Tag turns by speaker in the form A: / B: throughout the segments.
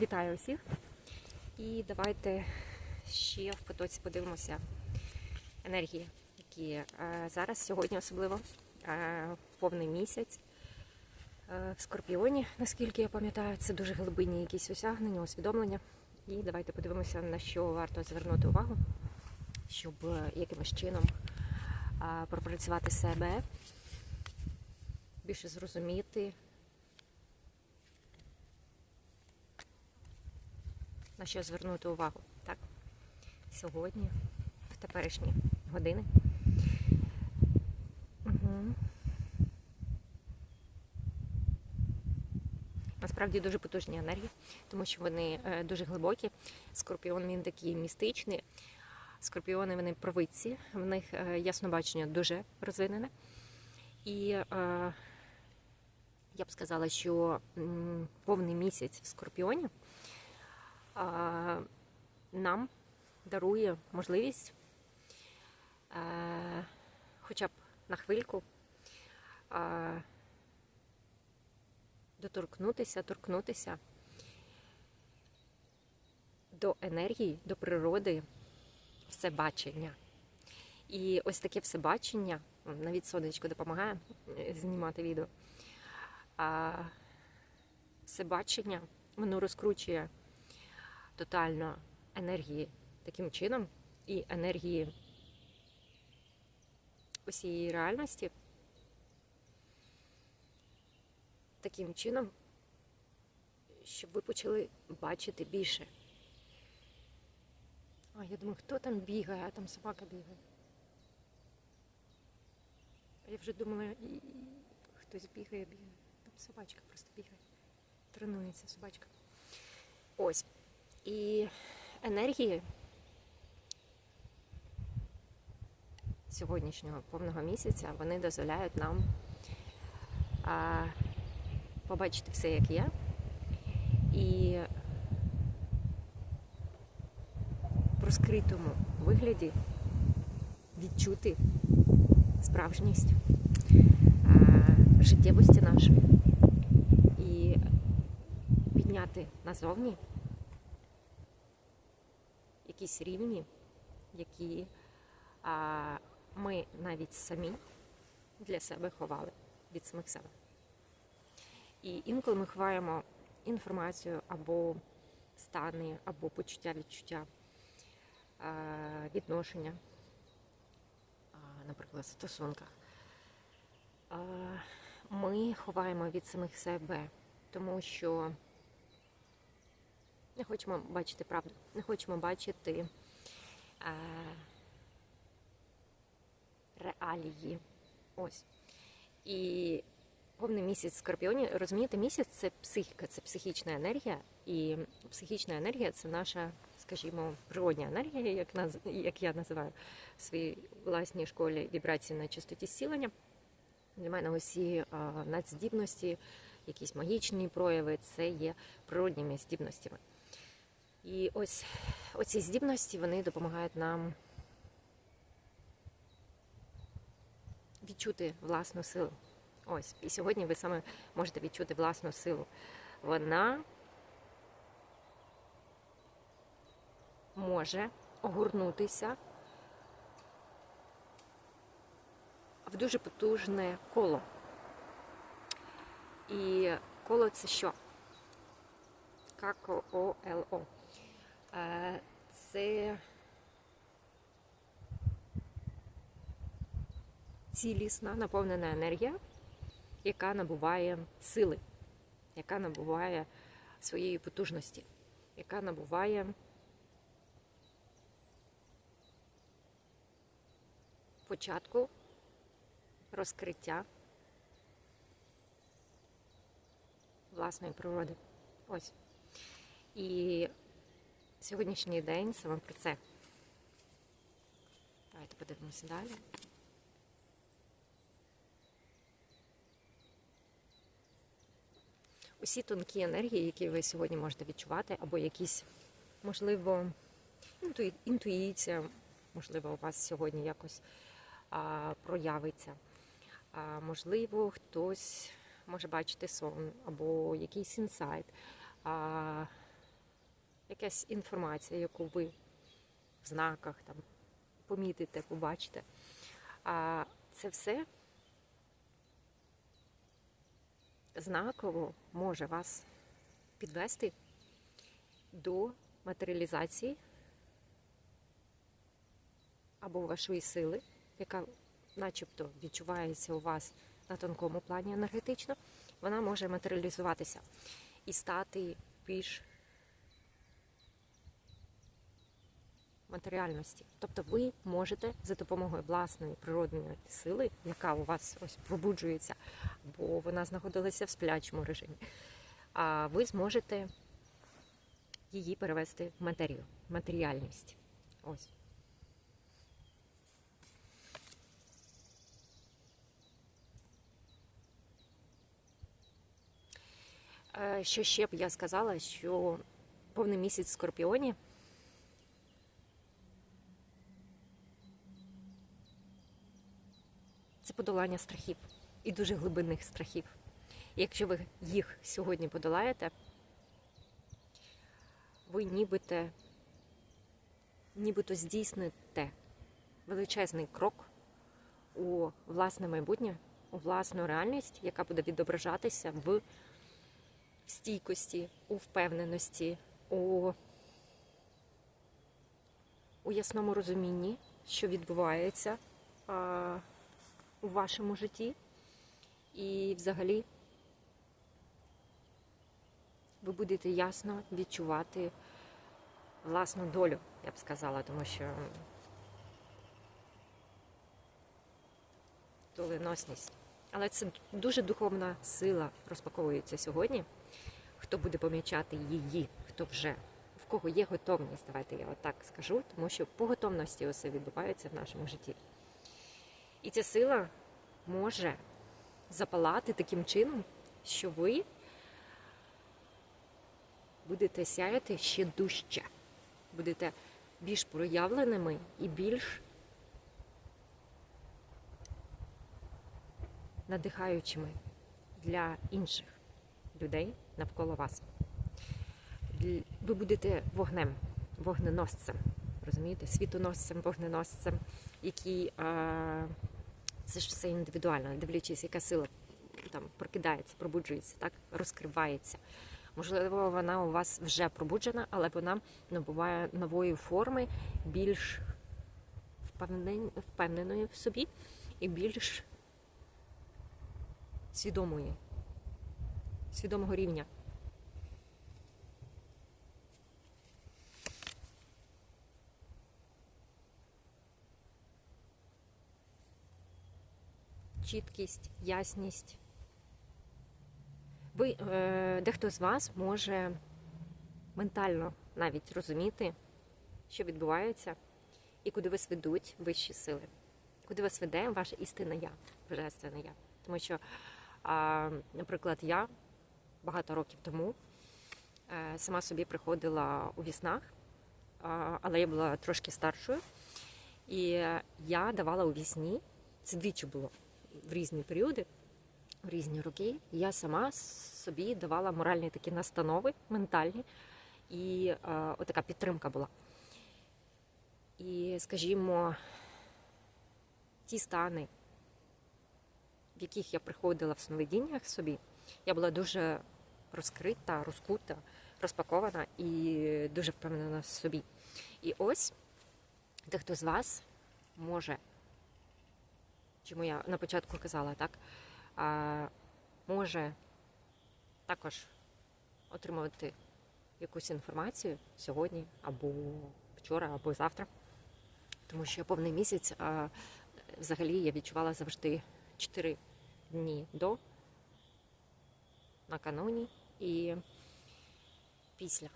A: Вітаю усіх. І давайте ще в потоці подивимося енергії, які е, зараз, сьогодні особливо, е, повний місяць е, в Скорпіоні, наскільки я пам'ятаю, це дуже глибинні якісь осягнення, усвідомлення. І давайте подивимося, на що варто звернути увагу, щоб якимось чином пропрацювати себе, більше зрозуміти. На що звернути увагу, так? Сьогодні, в теперішні години. Угу. Насправді дуже потужні енергії, тому що вони е, дуже глибокі. Скорпіон він такий містичний. Скорпіони вони провидці, в них е, яснобачення дуже розвинене. І е, я б сказала, що повний місяць в Скорпіоні нам дарує можливість е, хоча б на хвильку е, доторкнутися, торкнутися до енергії, до природи, всебачення. І ось таке всебачення, навіть сонечко допомагає е, знімати відео. Всебачення, воно розкручує тотально енергії таким чином і енергії усієї реальності таким чином, щоб ви почали бачити більше. А, я думаю, хто там бігає, а там собака бігає. Я вже думала, хтось бігає, бігає. Там собачка просто бігає. Тренується собачка. Ось. І енергії сьогоднішнього повного місяця. Вони дозволяють нам а, побачити все, як є, і в розкритому вигляді відчути справжність а, життєвості нашої. І підняти назовні якісь рівні, які а, ми навіть самі для себе ховали від самих себе. І інколи ми ховаємо інформацію або стани, або почуття відчуття, відношення, наприклад, в стосунках. Ми ховаємо від самих себе, тому що не хочемо бачити правду, не хочемо бачити е, реалії. Ось. І повний місяць Скорпіоні, розумієте, місяць це психіка, це психічна енергія. І психічна енергія це наша, скажімо, природня енергія, як, наз, як я називаю в своїй власній школі вібрації на частоті зцілення. Для мене усі е, надздібності, якісь магічні прояви, це є природніми здібностями. І ось оці здібності вони допомагають нам відчути власну силу. Ось. І сьогодні ви саме можете відчути власну силу. Вона може огорнутися в дуже потужне коло. І коло це що? К-О-Л-О. Е, Це цілісна наповнена енергія, яка набуває сили, яка набуває своєї потужності, яка набуває початку розкриття власної природи. Ось. І сьогоднішній день саме про це. Давайте подивимося далі. Усі тонкі енергії, які ви сьогодні можете відчувати, або якісь, можливо, інтуїція, можливо, у вас сьогодні якось а, проявиться. А, можливо, хтось може бачити сон або якийсь інсайт. А, якась інформація, яку ви в знаках там помітите, побачите. А це все знаково може вас підвести до матеріалізації або вашої сили, яка начебто відчувається у вас на тонкому плані енергетично, вона може матеріалізуватися і стати більш матеріальності. Тобто ви можете за допомогою власної природної сили, яка у вас ось пробуджується, бо вона знаходилася в сплячому режимі, ви зможете її перевести в матерію, матеріальність. Ось. Е, Що ще б я сказала, що повний місяць в Скорпіоні подолання страхів і дуже глибинних страхів. Якщо ви їх сьогодні подолаєте, ви нібито, нібито здійсните величезний крок у власне майбутнє, у власну реальність, яка буде відображатися в стійкості, у впевненості, у, у ясному розумінні, що відбувається у вашому житті. І взагалі ви будете ясно відчувати власну долю, я б сказала, тому що доленосність. Але це дуже духовна сила розпаковується сьогодні. Хто буде помічати її, хто вже в кого є готовність, давайте я отак скажу, тому що по готовності усе відбувається в нашому житті. І ця сила може запалати таким чином, що ви будете сяяти ще дужче, будете більш проявленими і більш надихаючими для інших людей навколо вас. Ви будете вогнем, вогненосцем, розумієте, світоносцем, вогненосцем, який а, це ж все індивідуально, дивлячись, яка сила там прокидається, пробуджується, так розкривається. Можливо, вона у вас вже пробуджена, але вона набуває нової форми, більш впевненої в собі і більш свідомої, свідомого рівня. Чіткість, ясність. Ви, е, дехто з вас може ментально навіть розуміти, що відбувається, і куди вас ведуть вищі сили, куди вас веде ваша істина я, божественне я. Тому що, а, наприклад, я багато років тому е, сама собі приходила у віснах, а, але я була трошки старшою, і я давала у вісні, це двічі було в різні періоди, в різні роки. Я сама собі давала моральні такі настанови, ментальні, і а, отака підтримка була. І, скажімо, ті стани, в яких я приходила в сновидіннях собі, я була дуже розкрита, розкута, розпакована і дуже впевнена в собі. І ось дехто з вас може, чому я на початку казала, так, може також отримувати якусь інформацію сьогодні, або вчора, або завтра. Тому що повний місяць а, взагалі я відчувала завжди 4 дні до, накануні і після.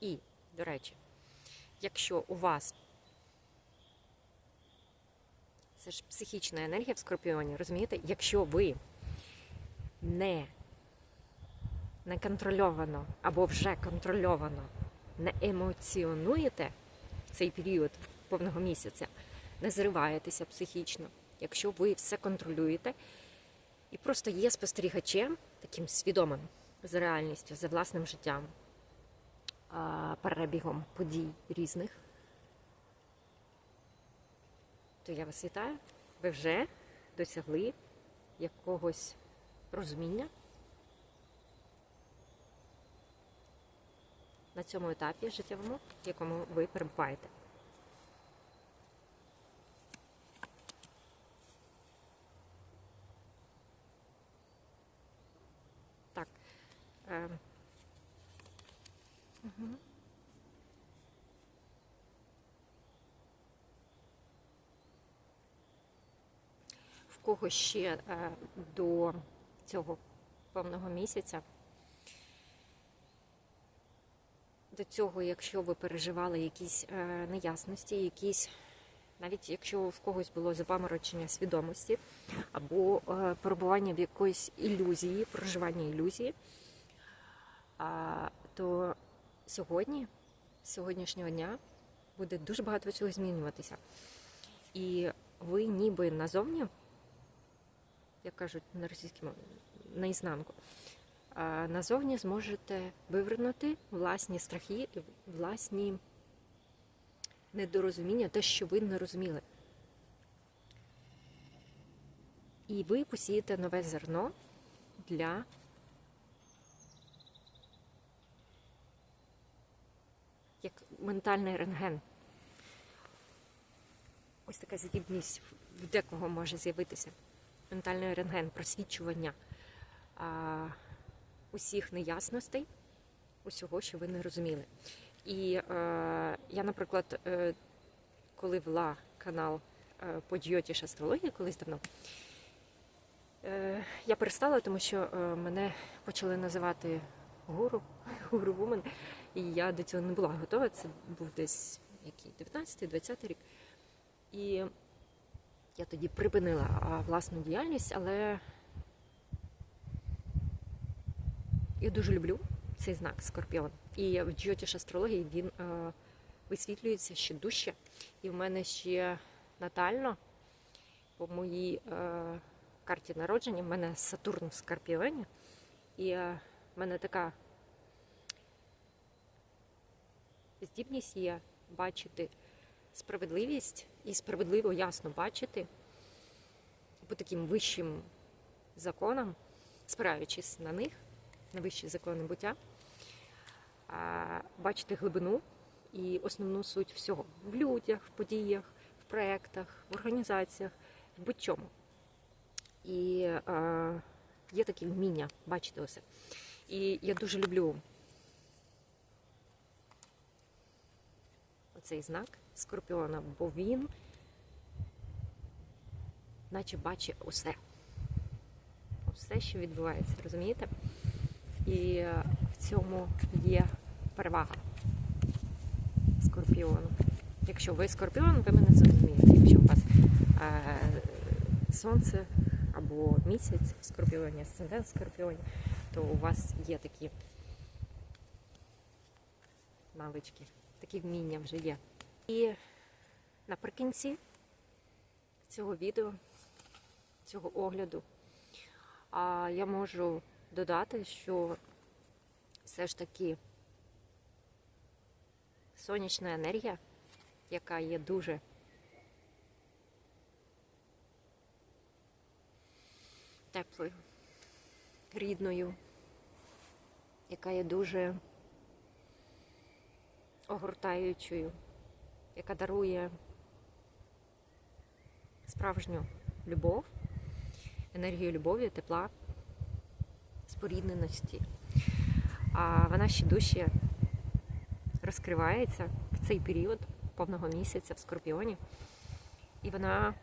A: І, до речі, якщо у вас це ж психічна енергія в скорпіоні, розумієте? Якщо ви не неконтрольовано або вже контрольовано не емоціонуєте в цей період повного місяця, не зриваєтеся психічно, якщо ви все контролюєте і просто є спостерігачем таким свідомим, з реальністю, за власним життям, перебігом подій різних, то я вас вітаю. Ви вже досягли якогось розуміння на цьому етапі життєвому, в якому ви перебуваєте. Так. Е, мгм. В кого ще е, до цього повного місяця? До цього, якщо ви переживали якісь е, неясності, якісь, навіть якщо в когось було запаморочення свідомості або е, перебування в якоїсь ілюзії, проживання ілюзії, то сьогодні, з сьогоднішнього дня, буде дуже багато цього змінюватися. І ви ніби назовні, як кажуть на російській мові, наізнанку, назовні зможете вивернути власні страхи і власні недорозуміння, те, що ви не розуміли. І ви посієте нове зерно для як ментальний рентген. Ось така здібність в декого може з'явитися. Ментальний рентген, просвічування а, усіх неясностей, усього, що ви не розуміли. І е, я, наприклад, е, коли вела канал е, по Джйотіш астрології колись давно, е, я перестала, тому що е, мене почали називати гуру, гуру вумен, і я до цього не була готова. Це був десь який 19-20 рік. І я тоді припинила власну діяльність, але я дуже люблю цей знак Скорпіон. І в Джотіш астрології він е, висвітлюється ще дужче. І в мене ще натально по моїй е, карті народження в мене Сатурн в Скорпіоні. І е, в мене така здібність є бачити справедливість і справедливо ясно бачити по таким вищим законам, спираючись на них, на вищі закони буття, бачити глибину і основну суть всього в людях, в подіях, в проєктах, в організаціях, в будь-чому. І е, є таке вміння бачити усе. І я дуже люблю оцей знак Скорпіона, бо він наче бачить усе. Усе, що відбувається, розумієте? І е, в цьому є перевага Скорпіону. Якщо ви скорпіон, ви мене зрозумієте. Якщо у вас е, сонце або місяць в скорпіоні, асцендент в скорпіоні, то у вас є такі навички, такі вміння вже є. І наприкінці цього відео, цього огляду, я можу додати, що все ж таки сонячна енергія, яка є дуже теплою, рідною, яка є дуже огортаючою, яка дарує справжню любов, енергію любові, тепла, спорідненості. А вона ще дужче розкривається в цей період повного місяця в Скорпіоні. І вона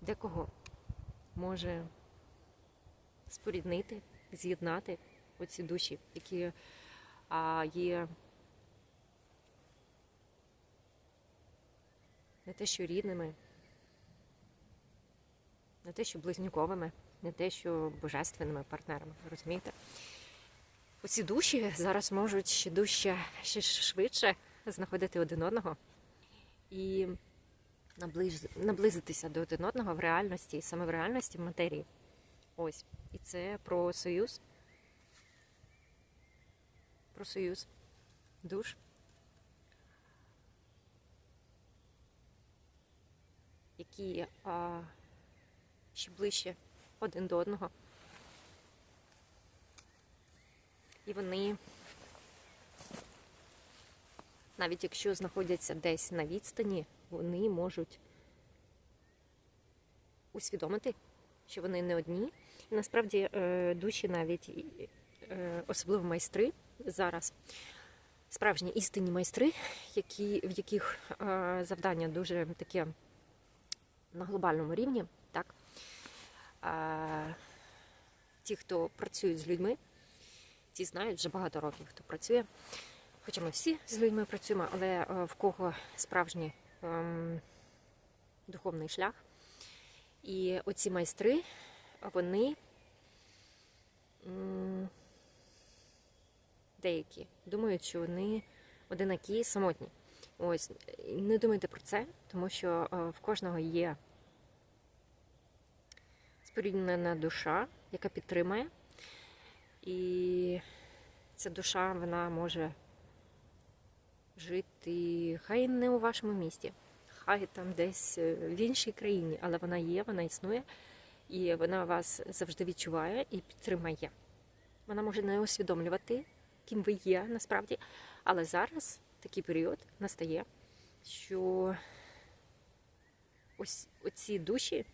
A: декого може споріднити, з'єднати оці душі, які є не те, що рідними, не те, що близнюковими, не те, що божественними партнерами. Розумієте? Оці душі зараз можуть ще дужче, ще швидше знаходити один одного і наблизитися до один одного в реальності, саме в реальності в матерії. Ось. І це про союз. Про союз. Душ. Які а, ще ближче один до одного. І вони, навіть якщо знаходяться десь на відстані, вони можуть усвідомити, що вони не одні. І насправді е, душі навіть е, особливо майстри зараз. Справжні істинні майстри, які, в яких е, завдання дуже таке на глобальному рівні, так? Е, ті, хто працюють з людьми, ті знають вже багато років, хто працює. Хоча ми всі з людьми працюємо, але е, в кого справжній ем, духовний шлях. І оці майстри, вони деякі думають, що вони одинакі самотні. Ось не думайте про це, тому що е, в кожного є споріднена душа, яка підтримує. І ця душа вона може жити хай не у вашому місті, хай там десь е, в іншій країні, але вона є, вона існує, і вона вас завжди відчуває і підтримає. Вона може не усвідомлювати, ким ви є насправді, але зараз такий період настає, що ось оці душі,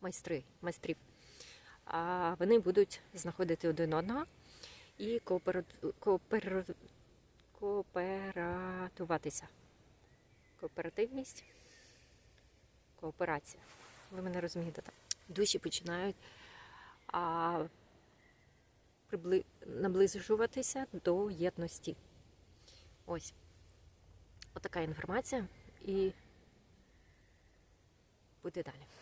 A: майстри, майстрів, вони будуть знаходити один одного і коопер... коопер... кооператуватися. Кооперативність, кооперація. Ви мене розумієте, так? Душі починають а, прибли... наближуватися до єдності. Ось. Отака інформація і буде далі.